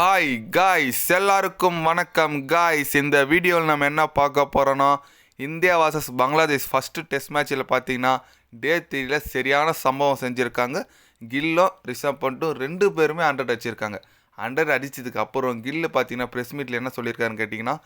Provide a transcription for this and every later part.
Hi guys எல்லாருக்கும் வணக்கம் guys இந்த வீடியோவில் நம்ம என்ன பார்க்க போகிறோன்னா India versus Bangladesh first test மேட்ச்சில் பார்த்தீங்கன்னா டே த்ரீல சரியான சம்பவம் செஞ்சுருக்காங்க. கில்லும் ரிஷப் பண்ணிட்டும் ரெண்டு பேருமே ஹண்ட்ரட் அடிச்சிருக்காங்க. ஹண்ட்ரட் அடித்ததுக்கு அப்புறம் கில்லு பார்த்தீங்கன்னா ப்ரெஸ் மீட்டில் என்ன சொல்லியிருக்காருன்னு கேட்டிங்கன்னா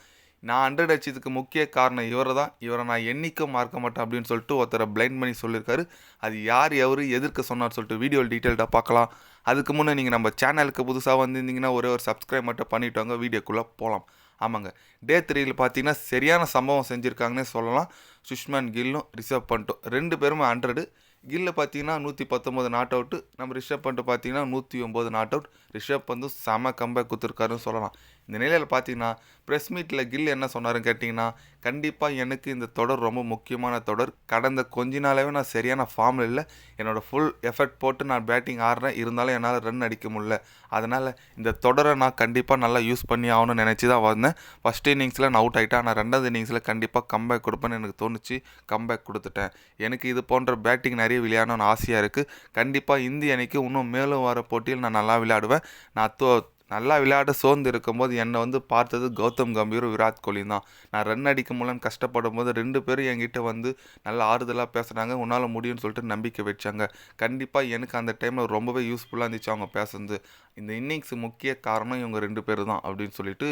நான் ஹண்ட்ரட் அடிச்சதுக்கு முக்கிய காரணம் இவர் தான் இவரை நான் என்னைக்கும் மறக்க மாட்டேன் அப்படின்னு சொல்லிட்டு ஒருத்தரை பிளைண்ட் பண்ணி சொல்லியிருக்காரு. அது யார் எவர் எதிர்க்க சொன்னார் சொல்லிட்டு வீடியோ டீட்டெயில்டாக பார்க்கலாம். அதுக்கு முன்னே நீங்கள் நம்ம சேனலுக்கு புதுசாக வந்திருந்தீங்கன்னா ஒரே ஒரு சப்ஸ்கிரைப் மட்டும் பண்ணிவிட்டு வாங்க. வீடியோக்குள்ளே போகலாம் ஆமாங்க. டே த்ரீயில் பார்த்தீங்கன்னா சரியான சம்பவம் செஞ்சுருக்காங்கன்னே சொல்லலாம். சுஷ்மன் கில்லும் ரிசர்வ் பண்ணிட்டோம். ரெண்டு பேருமே ஹண்ட்ரடு கில்ல பார்த்தீங்கன்னா நூற்றி பத்தொம்போது நாட் அவுட்டு நம்ம ரிஷப் பண்ணிட்டு பார்த்தீங்கன்னா நூற்றி ஒம்பது நாட் அவுட் ரிஷப் வந்து செம கம்பேக் கொடுத்துருக்காருன்னு சொல்லலாம். இந்த நிலையில் பார்த்தீங்கன்னா ப்ரெஸ் மீட்டில் கில் என்ன சொன்னாருன்னு கேட்டிங்கன்னா கண்டிப்பாக எனக்கு இந்த தொடர் ரொம்ப முக்கியமான தொடர். கடந்த கொஞ்ச நாளாகவே நான் சரியான ஃபார்மில் இல்லை. என்னோடய ஃபுல் எஃபர்ட் போட்டு நான் பேட்டிங் ஆடுறேன். இருந்தாலும் என்னால் ரன் அடிக்க முடியல. அதனால் இந்த தொடரை நான் கண்டிப்பாக நல்லா யூஸ் பண்ணி ஆகணும்னு நினச்சி தான் வந்தேன் ஃபஸ்ட் இன்னிங்ஸில் நான் அவுட் ஆகிட்டேன் ஆனால் ரெண்டாவது இன்னிங்ஸில் கண்டிப்பாக கம்பேக் கொடுப்பேன்னு எனக்கு தோணுச்சு. கம்பேக் கொடுத்துட்டேன். எனக்கு இது போன்ற பேட்டிங் நிறைய விளையாடணும்னு ஆசையாக இருக்குது கண்டிப்பாக இந்திய அணிக்கு இன்னும் மேலும் வர போட்டியில் நான் நல்லா விளையாடுவேன். நான் தோ நல்லா விளையாட சோர்ந்து இருக்கும்போது என்னை வந்து பார்த்தது கௌதம் கம்பீரும் விராட் கோலி தான். நான் ரன் அடிக்க முடியலன்னு கஷ்டப்படும் போது ரெண்டு பேரும் என்கிட்ட வந்து நல்லா ஆறுதலாக பேசுனாங்க. உன்னால் முடியும்னு சொல்லிட்டு நம்பிக்கை வச்சாங்க. கண்டிப்பாக எனக்கு அந்த டைமில் ரொம்பவே யூஸ்ஃபுல்லாக இருந்துச்சு அவங்க பேசுறது இந்த இன்னிங்ஸ் முக்கிய காரணம் இவங்க ரெண்டு பேர் தான் அப்படின்னு சொல்லிட்டு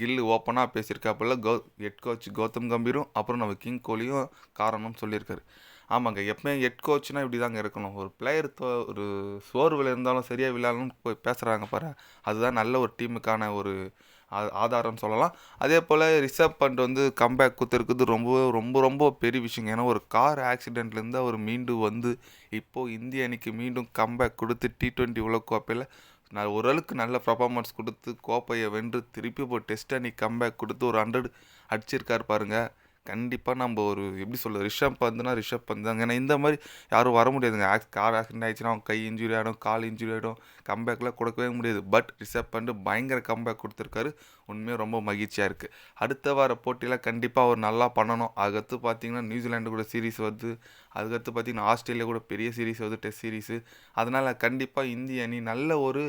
கில்லு ஓப்பனாக பேசியிருக்காப்புல கௌ ஹெட் கோச் கௌதம் கம்பீரும் அப்புறம் நம்ம கிங் கோலியும் காரணம் சொல்லியிருக்காரு. ஆமாங்க. எப்பவுமே ஹெட் கோச்னா இப்படி தாங்க இருக்கணும். ஒரு பிளேயர் ஒரு சோர்வில் இருந்தாலும் சரியாக விளையாடணும்னு போய் பேசுகிறாங்க பாரு. அதுதான் நல்ல ஒரு டீமுக்கான ஒரு ஆ- சொல்லலாம். அதே போல் ரிஷப் பண்ட் வந்து கம்பேக் கொடுத்துருக்குது ரொம்ப ரொம்ப ரொம்ப பெரிய விஷயங்க. ஏன்னா ஒரு கார் ஆக்சிடெண்ட்லேருந்து அவர் மீண்டும் வந்து இப்போது இந்திய அணிக்கு மீண்டும் கம்பேக் கொடுத்து டி டுவெண்ட்டி உலகக்கோப்பையில் நான் ஓரளவுக்கு நல்ல பர்ஃபார்மன்ஸ் கொடுத்து கோப்பையை வென்று திருப்பி இப்போ டெஸ்ட் அணி கம்பேக் கொடுத்து ஒரு ஹண்ட்ரட் அடிச்சிருக்காரு பாருங்கள் கண்டிப்பாக நம்ம ஒரு எப்படி சொல்ல ரிஷப் பந்துனா ரிஷப் பந்து தாங்க. ஏன்னா இந்த மாதிரி யாரும் வர முடியாதுங்க. ஆக்ஸ் கார் ஆக்சிடென்ட் ஆயிடுச்சுன்னா அவங்க கை இன்ஜுரி ஆகிடும் கால் இன்ஜுரி ஆகிடும் கம்பேக்லாம் கொடுக்கவே முடியாது. பட் ரிஷப் பந்து பயங்கர கம்பேக் கொடுத்துருக்காரு. உண்மையாக ரொம்ப மகிழ்ச்சியாக இருக்குது அடுத்த வார போட்டியில் கண்டிப்பாக அவர் நல்லா பண்ணணும். அதுக்கடுத்து பார்த்தீங்கன்னா நியூசிலாண்டு கூட சீரிஸ் வருது. அதுக்கடுத்து பார்த்தீங்கன்னா ஆஸ்திரேலியா கூட பெரிய சீரிஸ் வருது டெஸ்ட் சீரிஸு அதனால் கண்டிப்பாக இந்திய அணி நல்ல ஒரு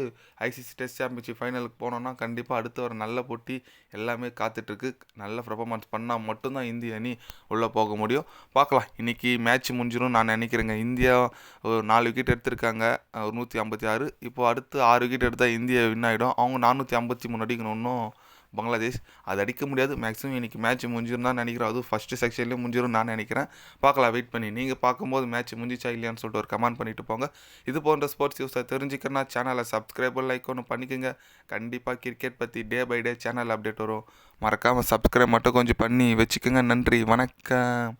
ஐசிசி டெஸ்ட் சாம்பியன்ஷிப் ஃபைனலுக்கு போனோன்னா கண்டிப்பாக அடுத்த ஒரு நல்ல போட்டி எல்லாமே காத்துட்ருக்கு. நல்ல பர்ஃபார்மன்ஸ் பண்ணால் மட்டும்தான் இந்திய அணி உள்ளே போக முடியும். பார்க்கலாம். இன்றைக்கி மேட்ச் முடிஞ்சிடும் நான் நினைக்கிறேங்க. இந்தியா ஒரு நாலு விக்கெட் எடுத்திருக்காங்க. ஒரு நூற்றி ஐம்பத்தி ஆறு. இப்போ அடுத்து ஆறு விக்கெட் எடுத்தால் இந்தியா வின் ஆகிடும் அவங்க நானூற்றி ஐம்பத்தி மூணு அடிக்கணும். இன்னும் பங்களாதேஷ். அது அடிக்க முடியாது. மேக்ஸிமம் இன்றைக்கி மேட்ச் முடிஞ்சிரும் தான் நினைக்கிறோம் அதுவும் ஃபஸ்ட்டு செக்ஷன்லேயே முடிஞ்சிரும் நான் நினைக்கிறேன். பார்க்கலாம் வெயிட் பண்ணி. நீங்கள் பார்க்கும்போது மேட்ச் முடிஞ்சிச்சா இல்லையான்னு சொல்லிட்டு ஒரு கமெண்ட் பண்ணிட்டு போங்க. இது போன்ற ஸ்போர்ட்ஸ் நியூஸை தெரிஞ்சுக்கணும்னா சேனலை சப்ஸ்கிரைபர் லைக் ஒன்று பண்ணிக்கோங்க. கண்டிப்பாக கிரிக்கெட் பற்றி day by day channel update வரும். மறக்காமல் சப்ஸ்கிரைப் மட்டும் கொஞ்சம் பண்ணி வச்சுக்கோங்க. நன்றி. வணக்கம்.